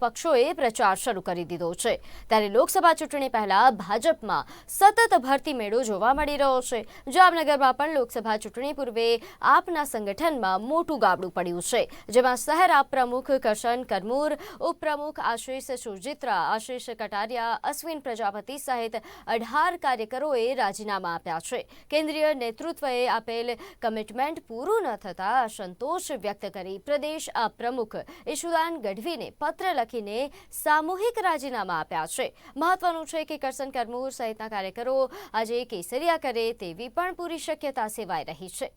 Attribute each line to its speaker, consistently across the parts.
Speaker 1: પક્ષોએ પ્રચાર શરૂ કરી દીધો છે. ત્યારે લોકસભા ચૂંટણી પહેલા ભાજપમાં સતત ભરતી મેળો જોવા મળી રહ્યો છે. જામનગરમાં પણ લોકસભા ચૂંટણી પૂર્વે આપના સંગઠનમાં મોટું ગાબડું પડ્યું છે. જેમાં શહેર આપ પ્રમુખ કરશન કરમૂર ઉપપ્રમુખ આશીષ સુરજિત્રા આશીષ કટારિયા, અશ્વિન પ્રજાપતિ સહિત અઢાર કાર્યકરોએ રાજીનામા આપ્યા છે. કેન્દ્રીય નેતૃત્વએ આપેલ કમિટમેન્ટ પૂરું ન થતાં અસંતોષ વ્યક્ત કરી પ્રદેશ આ પ્રમુખ ઈશુદાન ગઢવીને પત્ર લખીને સામૂહિક રાજીનામા આપ્યા છે. મહત્વનું છે કે કરસન કરમૂર સહિતના કાર્યકરો આજે કેસરિયા કરે તેવી પણ પૂરી શક્યતા સેવાઈ રહી છે.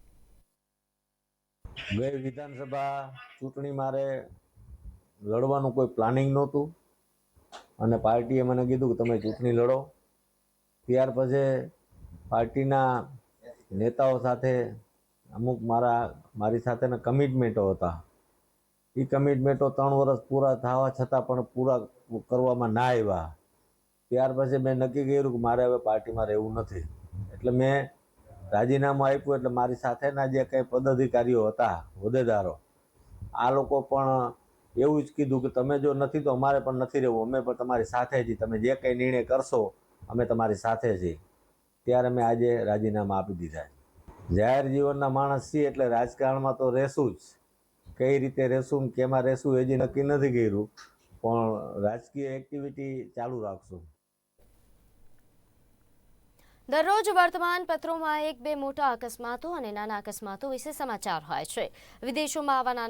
Speaker 2: ગઈ વિધાનસભા ચૂંટણી મારે લડવાનું કોઈ પ્લાનિંગ નહોતું અને પાર્ટીએ મને કીધું કે તમે ચૂંટણી લડો. ત્યાર પછી પાર્ટીના નેતાઓ સાથે અમુક મારા, મારી સાથેના કમિટમેન્ટો હતા. એ કમિટમેન્ટો ત્રણ વર્ષ પૂરા થવા છતાં પણ પૂરા કરવામાં ના આવ્યા. ત્યાર પછી મેં નક્કી કર્યું કે મારે હવે પાર્ટીમાં રહેવું નથી. એટલે મેં રાજીનામું આપ્યું, એટલે મારી સાથેના જે કંઈ પદાધિકારીઓ હતા, હોદ્દેદારો, આ લોકો પણ એવું જ કીધું કે તમે જો નથી તો અમારે પણ નથી રહેવું. અમે પણ તમારી સાથે છીએ. તમે જે કંઈ નિર્ણય કરશો, અમે તમારી સાથે છીએ. ત્યારે મેં આજે રાજીનામા આપી દીધા જાહેર જીવનના માણસ છીએ એટલે રાજકારણમાં તો રહેશું જ. કઈ રીતે રહેશું કેમાં રહેશું એ નક્કી નથી કર્યું. પણ રાજકીય એક્ટિવિટી ચાલુ રાખશું.
Speaker 1: દરરોજ વર્તમાન પત્રોમાં એક બે મોટા અકસ્માતો અને નાના અકસ્માતો વિશે સમાચાર હોય છે. વિદેશોમાં આવા